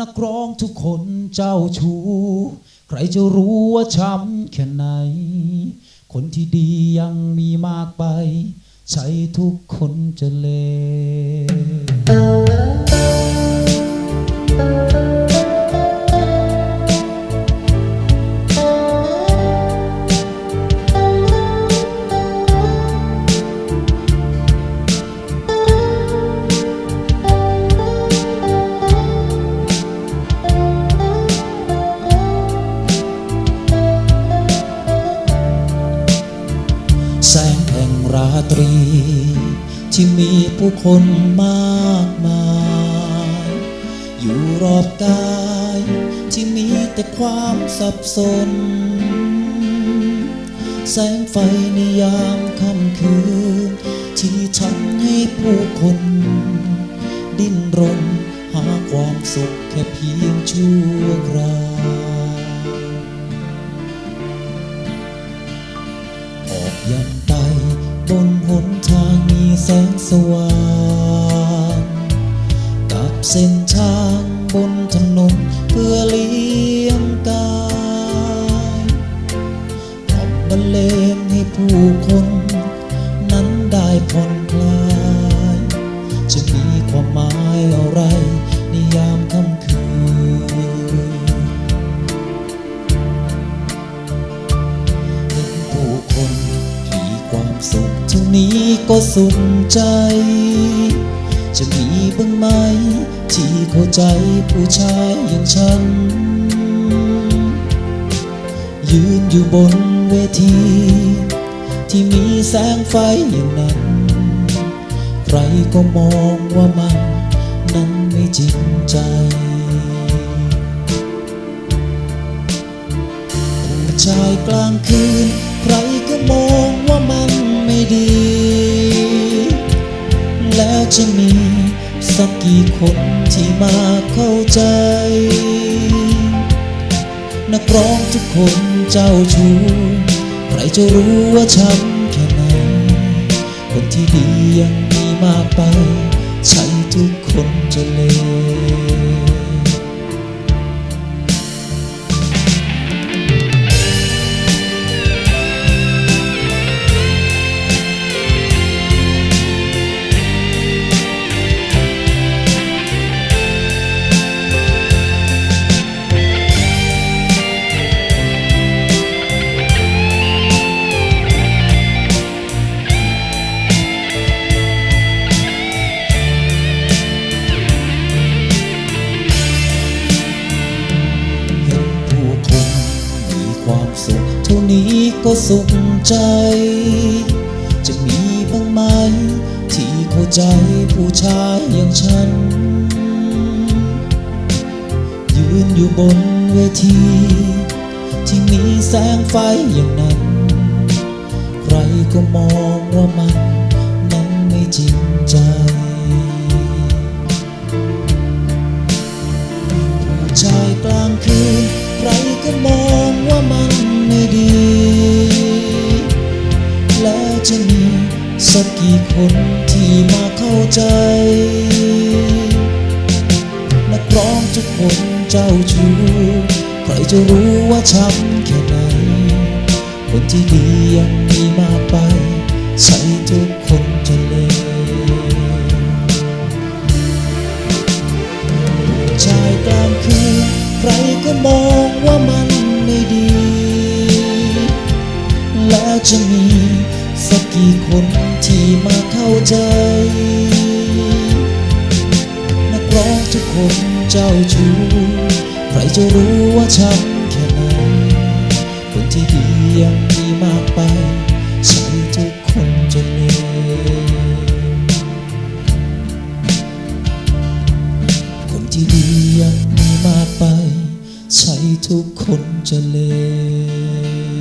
นักร้องทุกคนเจ้าชู้ ใครจะรู้ว่าช้ำแค่ไหน คนที่ดียังมีมากไป ใช่ทุกคนจะเลว ที่มีผู้คนมากมาย อยู่รอบกายที่มีแต่ความสับสน แสงไฟในยามค่ำคืน ที่ทำให้ผู้คน ดิ้นรนหาความสุขแค่เพียงชั่วคราวออกยังไปบนหนทาง งสว่างกับเส้นทางบนถนนเพื่อเลี้ยงกายกล่อมบรรเลงให้ผู้คน นั้นได้ผ่อนคลาย จะมีความหมายอะไร นี้ก็สุขใจ จะมีบ้างไหม ที่เข้าใจผู้ชายอย่างฉัน ยืนอยู่บนเวที ที่มีแสงไฟอย่างนั้น ใครก็มองว่ามันนั้นไม่จริงใจผู้ชายกลางคืน ใครก็มองว่ามัน ดี แล้วจะมีสักกี่คนที่มาเข้าใจ นักร้องทุกคนเจ้าชู้ใครจะรู้ว่าช้ำแค่ไหน คนที่ดียังมีมากไป ใช่ทุกคนจะเลว สุขใจ จะมีบ้างไหม ที่เข้าใจผู้ชายอย่างฉัน ยืนอยู่บนเวที ที่มีแสงไฟอย่างนั้น ใครก็มองว่ามันนั้นไม่จริงใจผู้ชายกลางคืน ใครก็มองว่ามันไม่ดี สักกี่คนที่มาเข้าใจ นักร้องทุกคนเจ้าชู้ใครจะรู้ว่าช้ำแค่ไหน คนที่ดียังมีมากไป ใช่ทุกคนจะเลวชายกลางคืนใครก็มองว่ามันไม่ดี แล้วจะมี สักกี่คนที่มาเข้าใจ นักร้องทุกคนเจ้าชู้ใครจะรู้ว่าช้ำแค่ไหนคนที่ดียังมีมากไปใช่ทุกคนจะเลวคนที่ดียังมีมากไปใช่ทุกคนจะเลว